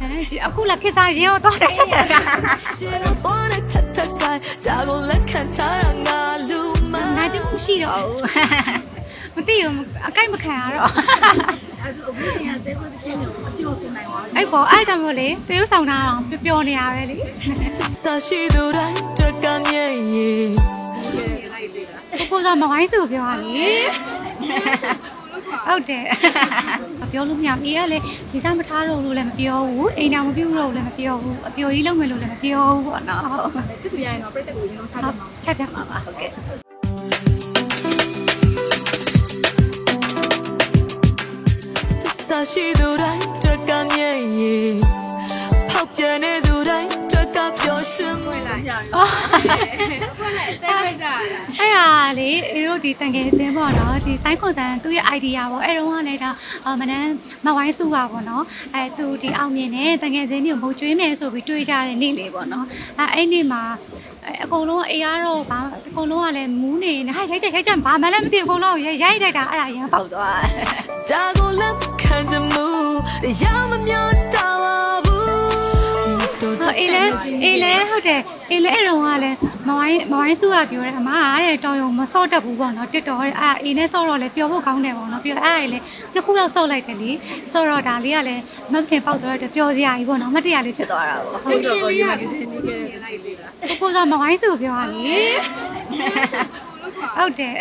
အဲဒီအခုလက်ခေတ်စားရင်တော့တယ်ချက်ချက်ကရှင်တို့ပေါ်တဲ့ထက်ထက်တိုင်းဒါကိုလက်ခံထားတာငါလူမနိုင်တယ်မရှိတော့ဘူးမသိဘူးအကိုက်မခံရတော့အဲဆိုအခုချိန်ကတဲဖို့တစ်ချင်းကိုအပြောစင်နိုင်သွားပြီအဲ့ပေါ်အဲ့ကြောင့်မို့လေတရုပ်ဆောင်တာတော့ပျော်နေရပဲလေဆာရှိသူတိုင်းတက်ကမြဲ့ရည်ကိုကိုကမဝိုင်းစုပြောရလေ ဟုတ်တယ်ပြောလို့မရဘူးအေးကလေဒီစားမထားတော့လို့လည်းမပြောဘူးအိမ်တော်မပြုတ်တော့လည်းမပြောဘူးအပြိုကြီးလုံးမယ်လို့လည်းမပြောဘူးပေါ့နော်ဟုတ်ချစ်သူရရင်တော့ပြည့်တဲ့ကိုရင်လုံးချပြမှာချက်ပြမှာပါဟုတ်ကဲ့ဆာရှိသူတို ရွှင်မလာအော်အဲ့ဒါလေအေတို့ဒီတန်ငယ်ချင်းပေါ့နော်ဒီစိုင်းခွန်ဆန်သူ့ရဲ့ idea ပေါ့အဲ့တော့ကလည်းဒါမနန်းမဝိုင်းစုပါပေါ့နော်အဲသူဒီအောင်မြင်တဲ့တန်ငယ်ချင်းတွေကိုမုတ်ကျွေးမယ်ဆိုပြီးတွေးကြတဲ့နေ့လေးပေါ့နော်အဲအဲ့နေ့မှာအကုန်လုံးအေးရတော့ဗာအကုန်လုံးကလည်းမူးနေနေဟာရိုက်ချက်ရိုက်ချက်ဘာမှလည်းမသိဘူးအကုန်လုံးရိုက်ရိုက်လိုက်တာအဲ့ဒါရမ်းပေါက်သွားဒါကိုလက်ခံချင်မှုတရားမမျောတာပါဘူးဟော အေးလဲအေးလဲဟုတ်တယ်အေးလဲအဲ့တော့ကလည်းမဝိုင်းမဝိုင်းစုကပြောတယ်အမကတဲ့တော်ရုံမစော့တတ်ဘူးပေါ့နော်တစ်တော်တဲ့အဲ့အေးနဲ့စော့တော့လေပျော်ဖို့ကောင်းတယ်ပေါ့နော်ပြောအဲ့ဒါလေနှစ်ခုတော့စော့လိုက်တယ်လေစော့တော့ဒါလေးကလည်းမတင်ပေါက်သွားတဲ့ပျော်စရာကြီးပေါ့နော်မတရားလေးဖြစ်သွားတာပေါ့ဟုတ်ရှင်လေးရဒီနေ့ကလိုက်လေးလားကိုကိုကမဝိုင်းစုပြောရလေဟုတ်တယ်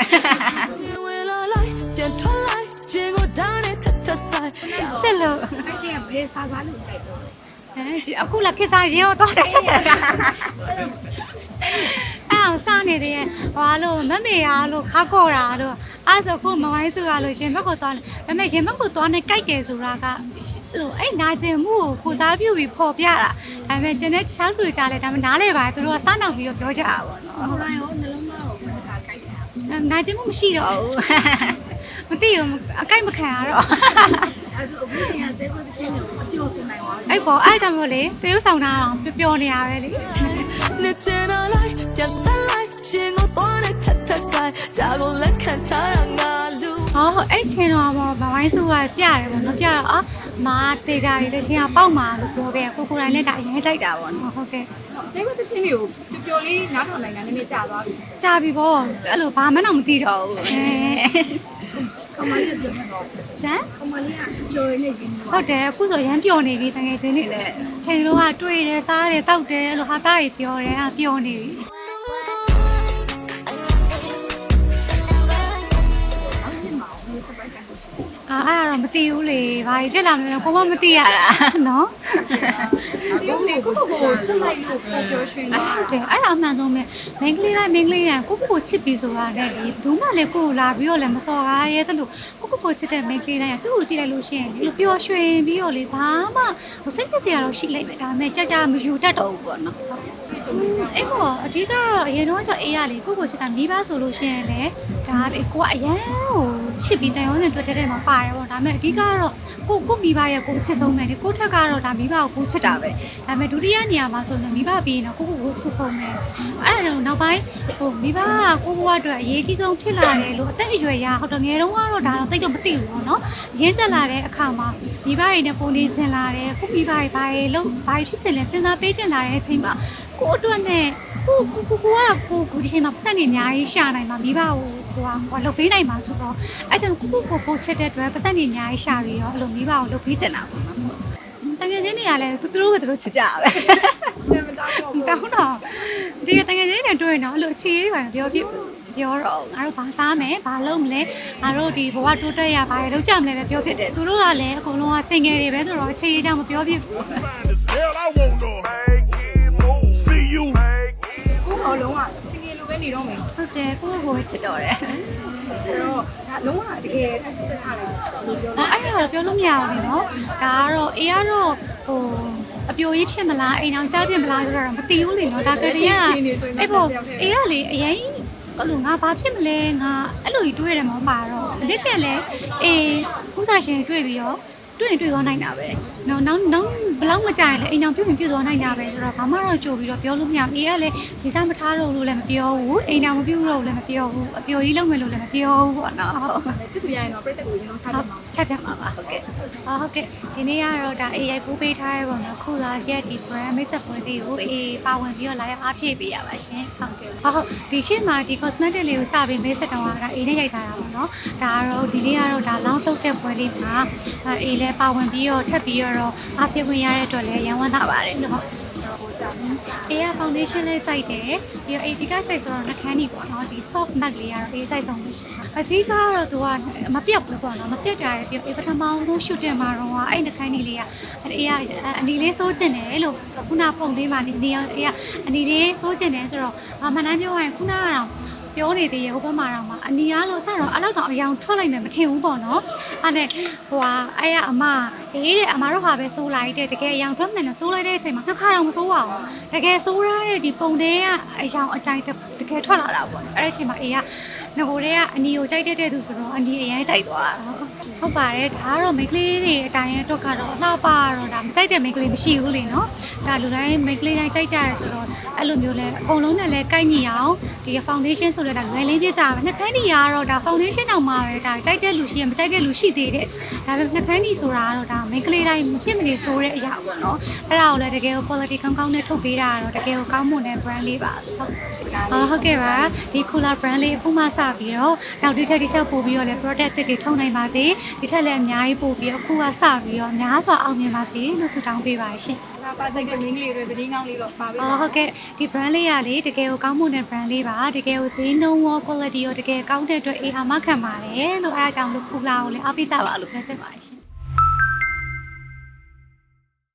ဝင်လာလိုက်ပြန်ထွက်လိုက်ခြင်းကိုဒါနဲ့ထပ်ထပ်ဆိုင်စစ်လို့အဲ့ဒီကဘယ်စားပါလို့ကြိုက်ဆုံး အဲဒီအခုလက်ခေတ်စားရင်တော့တယ်ချက်ချက်ကအဲ့အောင်စားနေတယ်ဘာလို့မမေရလို့ခါကော့တာလို့အဲ့ဆိုခုမဝိုင်းစုရလို့ရှင်ဘက်ကိုသွားတယ်ဒါပေမဲ့ရှင်ဘက်ကိုသွားနေကြိုက်တယ်ဆိုတာကဟိုအဲ့နာကျင်မှုကိုကိုစားပြုပြီးပေါ်ပြတာဒါပေမဲ့ကျန်တဲ့တခြားလူတွေကြားလဲဒါပေမဲ့နားလဲပါတယ်သူတို့ကစားနောက်ပြီးတော့ပြောကြတာပေါ့နော်ဟိုတိုင်းရောနှလုံးသားကိုဘယ်ကကြိုက်တာနာကျင်မှုမရှိတော့ဘူးမသိဘူးအကိုက်မခံရတော့ အဲဆိုအခုချိန်ကတဲဖို့တစ်ချင်းကိုအပြောစင်နိုင်သွားပြီအဲ့ပေါ်အဲ့ကြောင့်မို့လေတရုပ်ဆောင်တာတော့ပျော်နေရပဲလေနဲ့ချင်လာလိုက်ပြန်တက်လိုက်ရှင်ကိုသွားတဲ့ထက်ထက်တိုင်းဒါကိုလက်ခံထားတာငါလူဟောအဲ့ချင်းတော့မဘဝိုင်းစုကပြတယ်ပေါ့နော်ပြတော့အာမာတေချာကြီးလည်းချင်းကပေါက်မာလို့ပြောခဲ့ကိုကိုတိုင်းလည်းဒါအရင်ကြိုက်တာပေါ့နော်ဟုတ်ကဲ့တဲဖို့တစ်ချင်းတွေကိုပျော်ပျော်လေးနားထောင်နိုင်တာနည်းနည်းကြာသွားပြီကြာပြီပေါ့အဲ့လိုဘာမှတော့မသိတော့ဘူးအဲကမလေးပြောနေတော့ ဇန်ကမလေးကပျော်ရနေရင်ဟုတ်တယ်အခုဆိုရမ်းပျော်နေပြီတကယ်ချင်းနေလေချိန်လုံးကတွေ့တယ်စားတယ်တောက်တယ်အဲ့လိုဟာသားကြီးပြောတယ်အာပျော်နေပြီအောက်ဖြစ်မှာဘယ်စပိုက်ကန်လို့ရှိလဲအာအဲ့ဒါတော့မသိဘူးလေဘာကြီးဖြစ်လာမလဲကိုမမသိရတာနော် ကိုကိုကိုကိုချစ်လိုက်လို့ပျော်ရွှင်တာဟုတ်တယ်အဲ့ဒါအမှန်ဆုံးပဲမင်းကလေးတိုင်းမင်းကလေးတိုင်းကိုကိုကိုချစ်ပြီးဆိုတာနဲ့ဒီဘယ်သူမှလည်းကိုကိုလာပြီးတော့လည်းမစော်ကားရဲတဲ့လို့ကိုကိုကိုချစ်တဲ့မင်းကလေးတိုင်းကသူ့ကိုကြည့်လိုက်လို့ရှိရင်ဒီလိုပျော်ရွှင်ပြီးတော့လေဘာမှဟိုစိတ်သက်စရာတော့ရှိလိုက်မယ်ဒါပေမဲ့ကြကြမယူတတ်တော့ဘူးပေါ့နော် အဲ့တော့အဓိကတော့အရင်တော့ကျအေးရလေကိုကိုချစ်တာမိဘဆိုလို့ရှိရင်လည်းဒါလေကိုကအရန်ဟိုချစ်ပြီးတန်ရုံးစင်တွေ့တဲ့ထဲမှာပါတယ်ပေါ့ဒါပေမဲ့အဓိကတော့ကိုကိုမိဘရဲ့ကိုချစ်ဆုံးပဲဒီကိုထက်ကတော့ဒါမိဘကိုကိုချစ်တာပဲဒါပေမဲ့ဒုတိယနေရာမှာဆိုရင်မိဘပြီးရင်တော့ကိုကိုကိုချစ်ဆုံးပဲအဲ့ဒါကြောင့်နောက်ပိုင်းဟိုမိဘကကိုကိုအတွက်အရေးကြီးဆုံးဖြစ်လာတယ်လို့အသက်အရွယ်ရဟုတ်တော့ငယ်တုန်းကတော့ဒါတော့တိတ်တော့မသိဘူးပေါ့နော်ရင်းချက်လာတဲ့အခါမှာမိဘတွေနဲ့ပုံနေချင်လာတယ်ကိုမိဘတွေဘာတွေလို့ဘာတွေဖြစ်ချင်လဲစဉ်းစားပေးချင်လာတဲ့အချိန်မှာ ကိုအတွက်နဲ့ကိုကိုကိုကိုကကိုကိုဒီချိန်မှာပတ်စံနေအများကြီးရှာနိုင်မှာမိဘကိုကိုကဟိုလုပ်ပေးနိုင်မှာဆိုတော့အဲ့ကြောင့်ကိုကိုကိုပိုချစ်တဲ့အတွက်ပတ်စံနေအများကြီးရှာပြီးတော့အဲ့လိုမိဘကိုလုပ်ပေးချင်တာပေါ့နော်တကယ်ချင်းတွေကလည်းသူတို့ပဲသူတို့ချစ်ကြပါပဲမတောင်းတော့တောင်းတော့ဒီတကယ်ချင်းတွေတွေ့ရင်တော့အဲ့လိုအခြေရေးပါပြောပြပြောတော့ငါတို့ဘာစားမယ်ဘာလုပ်မလဲငါတို့ဒီဘဝတိုးတက်ရဘာတွေလုပ်ကြမလဲပဲပြောဖြစ်တယ်သူတို့ကလည်းအကုန်လုံးကစင်ငယ်တွေပဲဆိုတော့အခြေရေးကြောင့်မပြောပြဘူး ငယ်လိုပဲနေတော့မယ်ဟုတ်တယ်ကိုယ့်ကိုယ်ကိုချစ်တော့တယ်အဲ့တော့ဒါလုံးဝတကယ်ဆက်ဆက်ချတယ်လို့ပြောအဲ့အဲ့ဒါတော့ပြောလို့မရဘူးလေနော်ဒါကတော့အေးကတော့ဟိုအပြိုကြီးဖြစ်မလားအိမ်အောင်ကြားဖြစ်မလားဆိုတော့မသိဘူးလေနော်ဒါကတည်းကအဲ့ပေါ့အေးကလေအရင်အဲ့လိုငါဘာဖြစ်မလဲငါအဲ့လိုကြီးတွေးရတယ်မဟုတ်ပါတော့လက်ကလည်းအေးခုစားရှင်တွေ့ပြီးတော့ တွေ့ရင်တွေ့သွားနိုင်တာပဲနော်နောက်နောက်ဘယ်လောက်မကြရင်လဲအိမ်အောင်ပြုတ်ရင်ပြုတ်သွားနိုင်တာပဲဆိုတော့ဘာမှတော့ကြိုပြီးတော့ပြောလို့မရဘူးအေးကလည်းဒီစားမထားတော့လို့လည်းမပြောဘူးအိမ်အောင်မပြုတ်တော့လည်းမပြောဘူးအပျော်ကြီးလုပ်မယ်လို့လည်းမပြောဘူးပေါ့နော်ဟုတ်ချစ်သူရရင်တော့ပြည့်တဲ့ကိုရင်တော့ချပြမှာချက်ပြမှာပါဟုတ်ကဲ့အာဟုတ်ကဲ့ဒီနေ့ကတော့ဒါအေးရိုက်ကူးပေးထားရဲပေါ့နော်ခုလာရက်ဒီ brand မိတ်ဆက်ပွဲလေးကိုအေးပါဝင်ပြီးတော့လာရောက်အားဖြည့်ပေးရပါရှင်ဟုတ်ကဲ့ဟုတ်ဟုတ်ဒီရှင်းမှာဒီ cosmetic လေးကိုစပြီးမိတ်ဆက်တောင်းတာဒါအေးနဲ့ရိုက်ထားတာပေါ့နော်ဒါကတော့ဒီနေ့ကတော့ဒါ long ထုတ်တဲ့ပွဲလေးမှာအေးလည်းပါဝင်ပြီးတော့ထပ်ပြီးတော့အားဖြည့်ဝင်ရတဲ့အတွက်လည်းရန်ဝမ်းသာပါတယ်လို့ဟုတ်အေးက foundation လေးကြိုက်တယ်ပြီးတော့အေးဒီကကြိုက်ဆိုတော့နှခမ်းနေပေါ့နော်ဒီ soft matte လေးကတော့အေးကြိုက်ဆုံးလို့ရှိတယ်အကြီးကတော့သူကမပြတ်ဘူးပေါ့နော်မပြတ်တာရပြီးတော့အေးပထမဆုံး shoot တင်မှာတော့အဲ့နှခမ်းနေလေးကအေးကအနီလေးစိုးကျင်တယ်လို့ခုနပုံသေးမှနေနေအေးကအနီလေးစိုးကျင်တယ်ဆိုတော့အမှန်တမ်းပြောရရင်ခုနကတော့ ပြောနေသေးရဲ့ဟိုဘက်မှာတော့မှအနီအားလို့ဆက်တော့အဲ့လောက်တော့အယောင်ထွက်လိုက်မယ်မထင်ဘူးပေါ့နော်အဲ့နဲ့ဟိုဟာအဲ့ကအမအေးတဲ့အမတို့ဟာပဲစိုးလိုက်တဲ့တကယ်အယောင်ထွက်မှန်တယ်စိုးလိုက်တဲ့အချိန်မှာနှစ်ခါတော့မစိုးပါဘူးတကယ်စိုးရတဲ့ဒီပုံသေးကအယောင်အကြိုင်တကယ်ထွက်လာတာပေါ့နော်အဲ့ဒီအချိန်မှာအေးက ငကိုတွေကအနီကိုကြိုက်တတ်တဲ့သူဆိုတော့အနီအရင်ကြိုက်သွားတာဟုတ်ပါတယ်ဒါကတော့မိန်းကလေးတွေအတိုင်းအတွက်ကတော့အလှပတော့ဒါမကြိုက်တဲ့မိန်းကလေးမရှိဘူးလေနော်ဒါလူတိုင်းမိန်းကလေးတိုင်းကြိုက်ကြရဲဆိုတော့အဲ့လိုမျိုးလဲအကုန်လုံးနဲ့လဲကိုက်ညီအောင်ဒီ foundation ဆိုလဲဒါလွယ်လေးပြကြပါနှခမ်းညီကတော့ဒါ foundation တောင်မှပဲဒါကြိုက်တဲ့လူရှိရင်မကြိုက်တဲ့လူရှိသေးတယ်ဒါပေမဲ့နှခမ်းညီဆိုတာကတော့ဒါမိန်းကလေးတိုင်းမဖြစ်မနေဆိုတဲ့အရာပေါ့နော်အဲ့ဒါကိုလည်းတကယ်ကို quality ကောင်းကောင်းနဲ့ထုတ်ပေးတာကတော့တကယ်ကိုကောင်းမွန်တဲ့ brand လေးပါဟုတ်အာဟုတ်ကဲ့ပါဒီ Cooler brand လေးအခုမှစပြီးတော့နောက်ဒီထက်ဒီထက်ပို့ပြီးတော့လည်း product သစ်တွေထုတ်နိုင်ပါစေဒီထက်လည်းအများကြီးပို့ပြီးတော့အခုကစပြီးတော့များစွာအောင်မြင်ပါစေလို့ဆုတောင်းပေးပါရှင်ဒါပါကြိုက်တဲ့မင်းကလေးတွေသတင်းကောင်းလေးတော့ပါပေးအော်ဟုတ်ကဲ့ဒီ brand လေးကလေတကယ်ကိုကောင်းမွန်တဲ့ brand လေးပါတကယ်ကိုဈေးနှုန်းရော quality ရောတကယ်ကောင်းတဲ့အတွက်အေးအာမခံပါတယ်လို့အဲအားကြောင့်လို့ခုလာကိုလည်းအားပေးကြပါလို့ပြောချင်ပါတယ်ရှင်